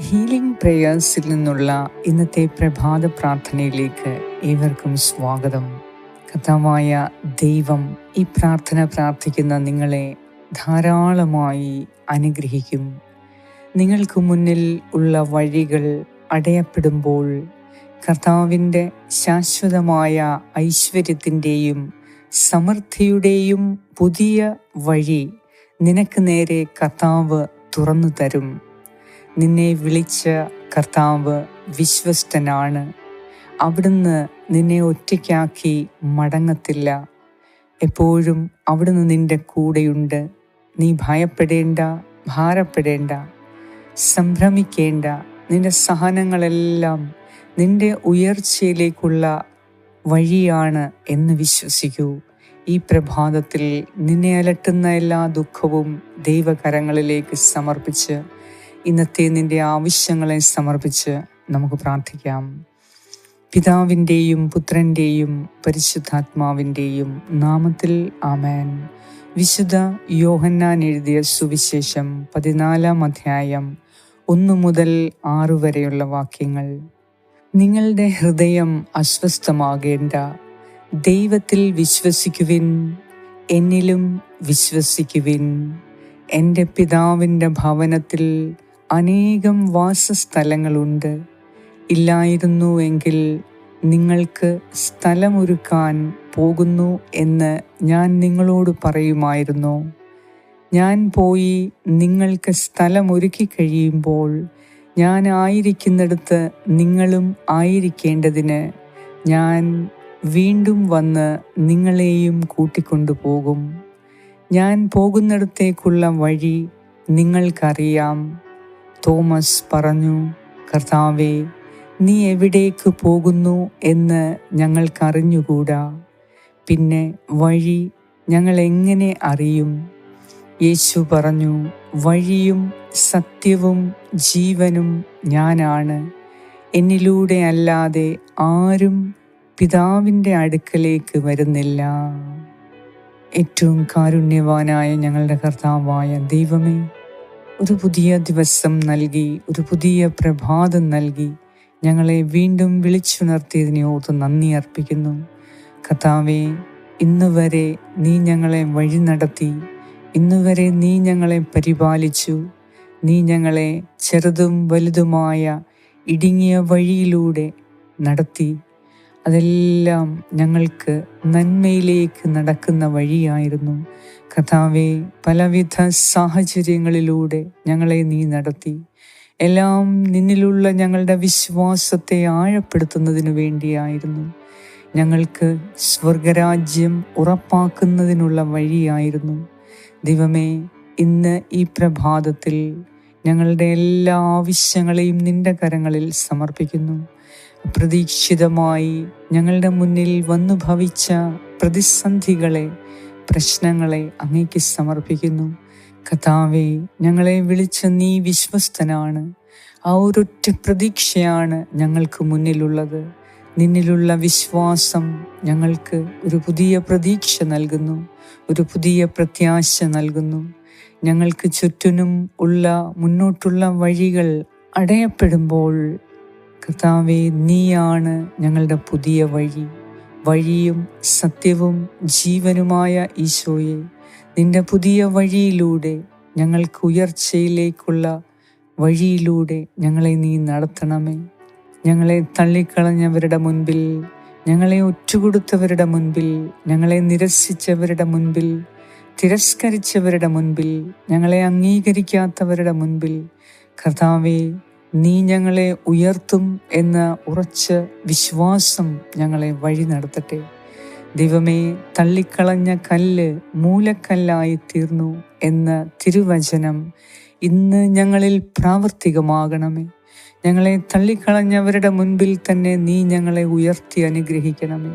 Healing പ്രേയേഴ്സിൽ നിന്നുള്ള ഇന്നത്തെ പ്രഭാത പ്രാർത്ഥനയിലേക്ക് ഏവർക്കും സ്വാഗതം. കഥാവായ ദൈവം ഈ പ്രാർത്ഥന പ്രാർത്ഥിക്കുന്ന നിങ്ങളെ ധാരാളമായി അനുഗ്രഹിക്കും. നിങ്ങൾക്ക് മുന്നിൽ ഉള്ള വഴികൾ അടയപ്പെടുമ്പോൾ കർത്താവിന്റെ ശാശ്വതമായ ഐശ്വര്യത്തിന്റെയും സമൃദ്ധിയുടെയും പുതിയ വഴി നിനക്ക് നേരെ കർത്താവ് തുറന്നു തരും. നിന്നെ വിളിച്ച കർത്താവ് വിശ്വസ്തനാണ്. അവിടുന്ന് നിന്നെ ഒറ്റയ്ക്കാക്കി മടങ്ങത്തില്ല. എപ്പോഴും അവിടുന്ന് നിന്റെ കൂടെയുണ്ട്. നീ ഭയപ്പെടേണ്ട ഭാരപ്പെടേണ്ട സംഭ്രമിക്കേണ്ട. നിന്റെ സഹനങ്ങളെല്ലാം നിന്റെ ഉയർച്ചയിലേക്കുള്ള വഴിയാണ് എന്ന് വിശ്വസിക്കൂ. ഈ പ്രഭാതത്തിൽ നിന്നെ അലട്ടുന്ന എല്ലാ ദുഃഖവും ദൈവകരങ്ങളിലേക്ക് സമർപ്പിച്ച് ഇന്നത്തെ നിന്റെ ആവശ്യങ്ങളെ സമർപ്പിച്ച് നമുക്ക് പ്രാർത്ഥിക്കാം. പിതാവിന്റെയും പുത്രന്റെയും പരിശുദ്ധാത്മാവിന്റെയും നാമത്തിൽ ആമേൻ. വിശുദ്ധ യോഹന്നാൻ എഴുതിയ സുവിശേഷം പതിനാലാം അധ്യായം ഒന്നു മുതൽ ആറു വരെയുള്ള വാക്യങ്ങൾ. നിങ്ങളുടെ ഹൃദയം അസ്വസ്ഥമാകേണ്ട. ദൈവത്തിൽ വിശ്വസിക്കുവിൻ. എന്നിലും വിശ്വസിക്കുവിൻ. എന്റെ പിതാവിന്റെ ഭവനത്തിൽ അനേകം വാസസ്ഥലങ്ങളുണ്ട്. ഇല്ലായിരുന്നു എങ്കിൽ നിങ്ങൾക്ക് സ്ഥലമൊരുക്കാൻ പോകുന്നു എന്ന് ഞാൻ നിങ്ങളോട് പറയുമായിരുന്നു. ഞാൻ പോയി നിങ്ങൾക്ക് സ്ഥലമൊരുക്കി കഴിയുമ്പോൾ ഞാൻ ആയിരിക്കുന്നിടത്ത് നിങ്ങളും ആയിരിക്കേണ്ടതിന് ഞാൻ വീണ്ടും വന്ന് നിങ്ങളെയും കൂട്ടിക്കൊണ്ടുപോകും. ഞാൻ പോകുന്നിടത്തേക്കുള്ള വഴി നിങ്ങൾക്കറിയാം. തോമസ് പറഞ്ഞു കർത്താവെ നീ എവിടേക്ക് പോകുന്നു എന്ന് ഞങ്ങൾക്കറിഞ്ഞുകൂടാ? പിന്നെ വഴി ഞങ്ങൾ എങ്ങനെ അറിയും? യേശു പറഞ്ഞു വഴിയും സത്യവും ജീവനും ഞാനാണ്. എന്നിലൂടെ അല്ലാതെ ആരും പിതാവിന്റെ അടുക്കലേക്ക് വരുന്നില്ല. ഏറ്റവും കാരുണ്യവാനായ ഞങ്ങളുടെ കർത്താവായ ദൈവമേ ഒരു പുതിയ ദിവസം നൽകി ഒരു പുതിയ പ്രഭാതം നൽകി. ഞങ്ങളെ വീണ്ടും വിളിച്ചുണർത്തിയതിനെ ഓർത്ത് നന്ദി അർപ്പിക്കുന്നു. കഥാവെ ഇന്ന് വരെ നീ ഞങ്ങളെ വഴി നടത്തി. ഇന്ന് വരെ നീ ഞങ്ങളെ പരിപാലിച്ചു. നീ ഞങ്ങളെ ചെറുതും വലുതുമായ ഇടുങ്ങിയ വഴിയിലൂടെ നടത്തി. അതെല്ലാം ഞങ്ങൾക്ക് നന്മയിലേക്ക് നടക്കുന്ന വഴിയായിരുന്നു. കഥാവെ പലവിധ സാഹചര്യങ്ങളിലൂടെ ഞങ്ങളെ നീ നടത്തി. എല്ലാം നിന്നിലുള്ള ഞങ്ങളുടെ വിശ്വാസത്തെ ആഴപ്പെടുത്തുന്നതിനു വേണ്ടിയായിരുന്നു. ഞങ്ങൾക്ക് സ്വർഗരാജ്യം ഉറപ്പാക്കുന്നതിനുള്ള വഴിയായിരുന്നു. ദൈവമേ ഇന്ന് ഈ പ്രഭാതത്തിൽ ഞങ്ങളുടെ എല്ലാ ആവശ്യങ്ങളെയും നിന്റെ കരങ്ങളിൽ സമർപ്പിക്കുന്നു. പ്രതീക്ഷിതമായി ഞങ്ങളുടെ മുന്നിൽ വന്നു ഭവിച്ച പ്രതിസന്ധികളെ പ്രശ്നങ്ങളെ അങ്ങേക്ക് സമർപ്പിക്കുന്നു. കഥാവെ ഞങ്ങളെ വിളിച്ച നീ വിശ്വസ്തനാണ്. ആ ഒരൊറ്റ പ്രതീക്ഷയാണ് ഞങ്ങൾക്ക് മുന്നിലുള്ളത്. നിന്നിലുള്ള വിശ്വാസം ഞങ്ങൾക്ക് ഒരു പുതിയ പ്രതീക്ഷ നൽകുന്നു ഒരു പുതിയ പ്രത്യാശ നൽകുന്നു. ഞങ്ങൾക്ക് ചുറ്റിനും ഉള്ള മുന്നോട്ടുള്ള വഴികൾ അടയപ്പെടുമ്പോൾ കർത്താവെ നീയാണ് ഞങ്ങളുടെ പുതിയ വഴി. വഴിയും സത്യവും ജീവനുമായ ഈശോയെ നിന്റെ പുതിയ വഴിയിലൂടെ ഞങ്ങൾക്ക് ഉയർച്ചയിലേക്കുള്ള വഴിയിലൂടെ ഞങ്ങളെ നീ നടത്തണമേ. ഞങ്ങളെ തള്ളിക്കളഞ്ഞവരുടെ മുൻപിൽ ഞങ്ങളെ ഒറ്റുകൊടുത്തവരുടെ മുൻപിൽ ഞങ്ങളെ നിരസിച്ചവരുടെ മുൻപിൽ തിരസ്കരിച്ചവരുടെ മുൻപിൽ ഞങ്ങളെ അംഗീകരിക്കാത്തവരുടെ മുൻപിൽ കർത്താവെ നീ ഞങ്ങളെ ഉയർത്തും എന്ന ഉറച്ച വിശ്വാസം ഞങ്ങളെ വഴി നടത്തട്ടെ. ദൈവമേ തള്ളിക്കളഞ്ഞ കല്ല് മൂലക്കല്ലായി തീർന്നു എന്ന തിരുവചനം ഇന്ന് ഞങ്ങളിൽ പ്രാവർത്തികമാകണമേ. ഞങ്ങളെ തള്ളിക്കളഞ്ഞവരുടെ മുൻപിൽ തന്നെ നീ ഞങ്ങളെ ഉയർത്തി അനുഗ്രഹിക്കണമേ.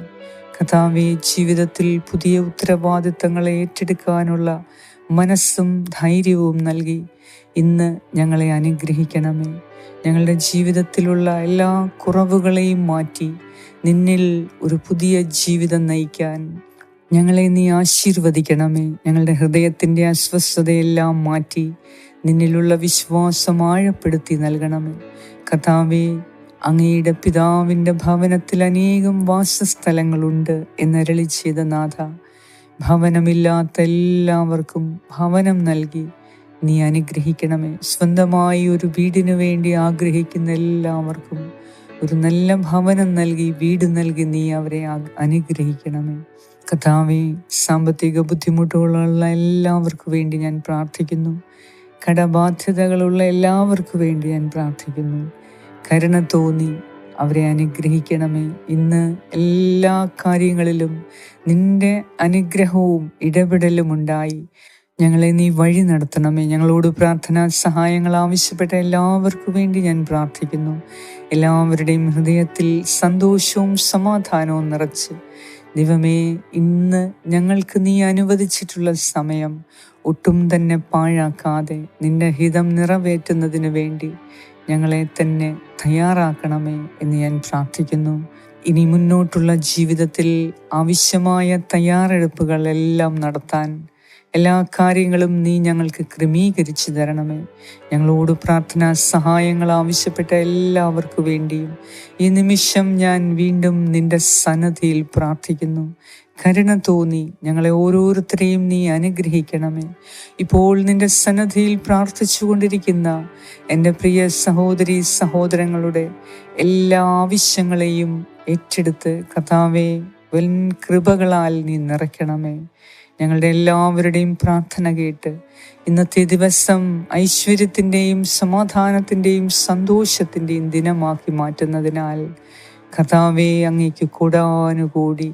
കഥാവെ ജീവിതത്തിൽ പുതിയ ഉത്തരവാദിത്തങ്ങളെ ഏറ്റെടുക്കാനുള്ള മനസ്സും ധൈര്യവും നൽകി. ഇന്ന് ഞങ്ങളെ അനുഗ്രഹിക്കണമേ. ഞങ്ങളുടെ ജീവിതത്തിലുള്ള എല്ലാ കുറവുകളെയും മാറ്റി നിന്നിൽ ഒരു പുതിയ ജീവിതം നയിക്കാൻ ഞങ്ങളെ നീ ആശീർവദിക്കണമേ. ഞങ്ങളുടെ ഹൃദയത്തിന്റെ അസ്വസ്ഥതയെല്ലാം മാറ്റി നിന്നിലുള്ള വിശ്വാസം ആഴപ്പെടുത്തി നൽകണമേ. കഥാവേ അങ്ങയുടെ പിതാവിന്റെ ഭവനത്തിൽ അനേകം വാസസ്ഥലങ്ങളുണ്ട് എന്നരളി ചെയ്ത നാഥ. ഭവനമില്ലാത്ത എല്ലാവർക്കും ഭവനം നൽകി. നീ അനുഗ്രഹിക്കണമേ. സ്വന്തമായി ഒരു വീടിനു വേണ്ടി ആഗ്രഹിക്കുന്ന എല്ലാവർക്കും ഒരു നല്ല ഭവനം നൽകി വീട് നൽകി നീ അവരെ അനുഗ്രഹിക്കണമേ. കഥാവി സാമ്പത്തിക ബുദ്ധിമുട്ടുകളുള്ള എല്ലാവർക്കും വേണ്ടി ഞാൻ പ്രാർത്ഥിക്കുന്നു. കടബാധ്യതകളുള്ള എല്ലാവർക്കും വേണ്ടി ഞാൻ പ്രാർത്ഥിക്കുന്നു. കരുണ തോന്നി. അവരെ അനുഗ്രഹിക്കണമേ. ഇന്ന് എല്ലാ കാര്യങ്ങളിലും നിന്റെ അനുഗ്രഹവും ഇടപെടലും ഉണ്ടായി. ഞങ്ങളെ നീ വഴി നടത്തണമേ. ഞങ്ങളോട് പ്രാർത്ഥനാ സഹായങ്ങൾ ആവശ്യപ്പെട്ട എല്ലാവർക്കും വേണ്ടി ഞാൻ പ്രാർത്ഥിക്കുന്നു. എല്ലാവരുടെയും ഹൃദയത്തിൽ സന്തോഷവും സമാധാനവും നിറച്ച്. ദൈവമേ ഇന്ന് ഞങ്ങൾക്ക് നീ അനുവദിച്ചിട്ടുള്ള സമയം ഒട്ടും തന്നെ പാഴാക്കാതെ നിന്റെ ഹിതം നിറവേറ്റുന്നതിന് വേണ്ടി ഞങ്ങളെ തന്നെ തയ്യാറാക്കണമേ എന്ന് ഞാൻ പ്രാർത്ഥിക്കുന്നു. ഇനി മുന്നോട്ടുള്ള ജീവിതത്തിൽ ആവശ്യമായ തയ്യാറെടുപ്പുകളെല്ലാം നടത്താൻ എല്ലാ കാര്യങ്ങളും നീ ഞങ്ങൾക്ക് ക്രമീകരിച്ചു തരണമേ. ഞങ്ങളോട് പ്രാർത്ഥനാ സഹായങ്ങൾ ആവശ്യപ്പെട്ട എല്ലാവർക്കു വേണ്ടിയും ഈ നിമിഷം ഞാൻ വീണ്ടും നിന്റെ സന്നദ്ധിയിൽ പ്രാർത്ഥിക്കുന്നു. കരുണ തോന്നി. ഞങ്ങളെ ഓരോരുത്തരെയും നീ അനുഗ്രഹിക്കണമേ. ഇപ്പോൾ നിന്റെ സന്നദ്ധിയിൽ പ്രാർത്ഥിച്ചു കൊണ്ടിരിക്കുന്ന എന്റെ പ്രിയ സഹോദരി സഹോദരങ്ങളുടെ എല്ലാ ആവശ്യങ്ങളെയും ഏറ്റെടുത്ത് കഥാവെ വൻ കൃപകളാൽ നീ നിറയ്ക്കണമേ. ഞങ്ങളുടെ എല്ലാവരുടെയും പ്രാർത്ഥന കേട്ട് ഇന്നത്തെ ദിവസം ഐശ്വര്യത്തിന്റെയും സമാധാനത്തിന്റെയും സന്തോഷത്തിന്റെയും ദിനമാക്കി മാറ്റുന്നതിനാൽ കഥാവേ അങ്ങേക്ക് കൂടാനുകൂടി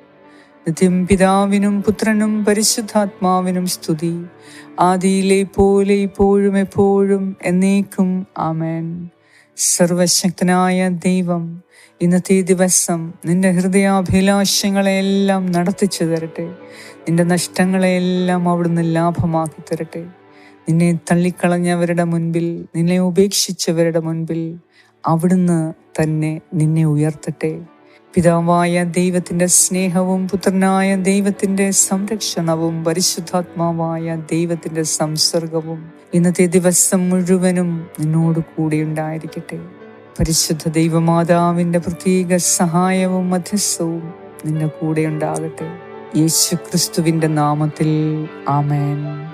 നിത്യം പിതാവിനും പുത്രനും പരിശുദ്ധാത്മാവിനും സ്തുതി. ആദിയിലെ പോലെ ഇപ്പോഴും എപ്പോഴും എന്നേക്കും ആമേൻ. സർവശക്തനായ ദൈവം ഇന്നത്തെ ദിവസം നിന്റെ ഹൃദയാഭിലാഷങ്ങളെല്ലാം നടത്തിച്ചു തരട്ടെ. നിന്റെ നഷ്ടങ്ങളെല്ലാം അവിടുന്ന് ലാഭമാക്കി തരട്ടെ. നിന്നെ തള്ളിക്കളഞ്ഞവരുടെ മുൻപിൽ നിന്നെ ഉപേക്ഷിച്ചവരുടെ മുൻപിൽ അവിടുന്ന് തന്നെ നിന്നെ ഉയർത്തട്ടെ. പിതാവായ ദൈവത്തിന്റെ സ്നേഹവും പുത്രനായ ദൈവത്തിന്റെ സംരക്ഷണവും പരിശുദ്ധാത്മാവായ ദൈവത്തിന്റെ സംസർഗവും ഇന്നത്തെ ദിവസം മുഴുവനും നിന്നോട് കൂടെ ഉണ്ടായിരിക്കട്ടെ. പരിശുദ്ധ ദൈവമാതാവിന്റെ പ്രത്യേക സഹായവും മധ്യസ്ഥവും നിന്റെ കൂടെ ഉണ്ടാകട്ടെ. യേശു ക്രിസ്തുവിന്റെ നാമത്തിൽ. ആമേൻ.